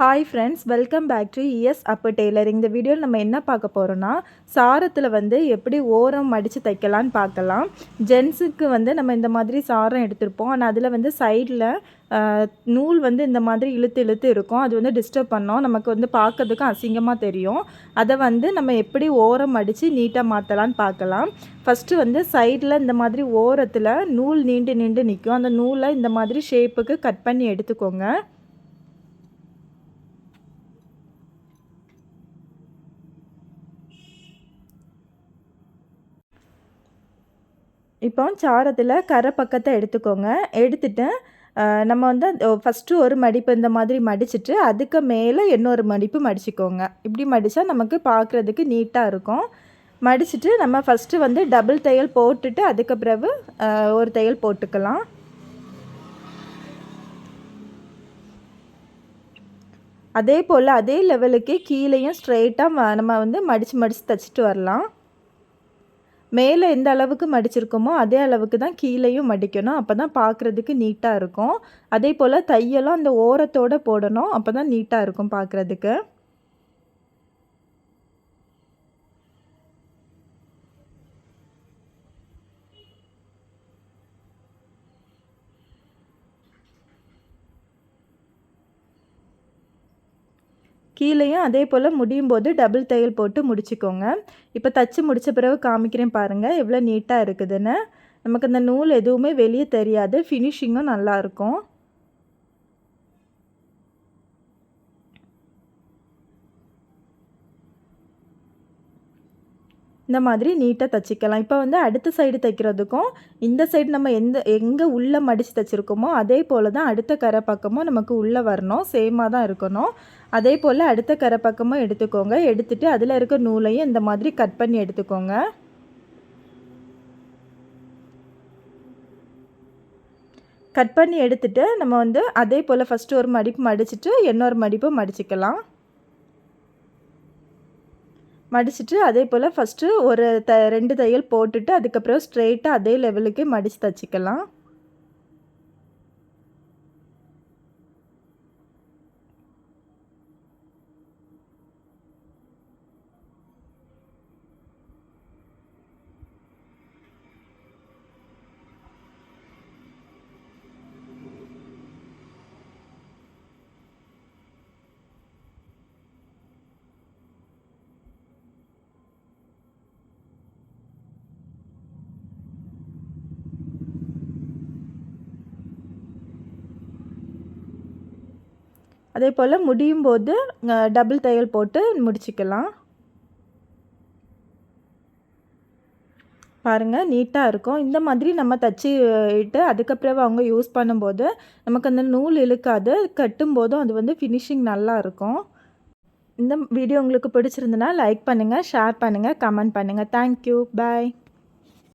Hi friends welcome back to ES Appu tailor இந்த வீடியோவில் நம்ம என்ன பார்க்க போகிறோன்னா சாரத்தில் வந்து எப்படி ஓரம் மடித்து தைக்கலான்னு பார்க்கலாம். ஜென்ஸுக்கு வந்து நம்ம இந்த மாதிரி சாரம் எடுத்திருப்போம். ஆனால் அதில் வந்து சைடில் நூல் வந்து இந்த மாதிரி இழுத்து இழுத்து இருக்கும். அது வந்து டிஸ்டர்ப் பண்ணோம். நமக்கு வந்து பார்க்கறதுக்கும் அசிங்கமாக தெரியும். அதை வந்து நம்ம எப்படி ஓரம் அடித்து நீட்டாக மாற்றலான்னு பார்க்கலாம். ஃபஸ்ட்டு வந்து சைடில் இந்த மாதிரி ஓரத்தில் நூல் நீண்டு நீண்டு நிற்கும் அந்த நூலை இந்த மாதிரி ஷேப்புக்கு கட் பண்ணி எடுத்துக்கோங்க. இப்போ சாரத்தில் கரை பக்கத்தை எடுத்துக்கோங்க. எடுத்துட்டு நம்ம வந்து ஃபஸ்ட்டு ஒரு மடிப்பு இந்த மாதிரி மடிச்சுட்டு அதுக்கு மேலே இன்னொரு மடிப்பு மடிச்சுக்கோங்க. இப்படி மடித்தா நமக்கு பார்க்குறதுக்கு நீட்டாக இருக்கும். மடிச்சுட்டு நம்ம ஃபஸ்ட்டு வந்து டபுள் தையல் போட்டுட்டு அதுக்கு பிறகு ஒரு தையல் போட்டுக்கலாம். அதே போல் அதே லெவலுக்கே கீழேயும் ஸ்ட்ரெயிட்டாக நம்ம வந்து மடித்து மடித்து தைச்சிட்டு வரலாம். மேலே எந்த அளவுக்கு மடிச்சிருக்கோமோ அதே அளவுக்கு தான் கீழேயும் மடிக்கணும். அப்போ தான் பார்க்குறதுக்கு நீட்டாக இருக்கும். அதே போல் தையலும் அந்த ஓரத்தோடு போடணும். அப்போ தான் நீட்டாக இருக்கும் பார்க்குறதுக்கு. கீழேயும் அதே போல் முடியும் போது டபுள் தையல் போட்டு முடிச்சுக்கோங்க. இப்போ தச்சு முடித்த பிறகு காமிக்கிறேன் பாருங்கள் எவ்வளோ நீட்டாக இருக்குதுன்னு. நமக்கு அந்த நூல் எதுவுமே வெளியே தெரியாது ஃபினிஷிங்கும் நல்லாயிருக்கும் இந்த மாதிரி நீட்டாக தைச்சிக்கலாம். இப்போ வந்து அடுத்த சைடு தைக்கிறதுக்கும் இந்த சைடு நம்ம எந்த எங்கே உள்ளே மடித்து தைச்சிருக்கோமோ அதே போல் தான் அடுத்த கரை பக்கமும் நமக்கு உள்ளே வரணும். சேமாக தான் இருக்கணும். அதே போல் அடுத்த கரை பக்கமும் எடுத்துக்கோங்க. எடுத்துகிட்டு அதில் இருக்க நூலையும் இந்த மாதிரி கட் பண்ணி எடுத்துக்கோங்க. கட் பண்ணி எடுத்துகிட்டு நம்ம வந்து அதே போல் ஃபஸ்ட்டு ஒரு மடிப்பு மடிச்சுட்டு இன்னொரு மடிப்பு மடிச்சுக்கலாம். மடிச்சுட்டு அதே போல் ஃபஸ்ட்டு ஒரு த ரெண்டு தையல் போட்டுட்டு அதுக்கப்புறம் ஸ்ட்ரெயிட்டாக அதே லெவலுக்கு மடித்து தைச்சிக்கலாம். அதே போல் முடியும் போது டபுள் தையல் போட்டு முடிச்சுக்கலாம். பாருங்கள் நீட்டாக இருக்கும். இந்த மாதிரி நம்ம தச்சு இட்டு அதுக்கப்புறம் அவங்க யூஸ் பண்ணும்போது நமக்கு அந்த நூல் இழுக்காது. கட்டும்போதும் அது வந்து ஃபினிஷிங் நல்லா இருக்கும். இந்த வீடியோ உங்களுக்கு பிடிச்சிருந்துன்னா லைக் பண்ணுங்கள் ஷேர் பண்ணுங்கள் கமெண்ட் பண்ணுங்கள் தேங்க்யூ பாய்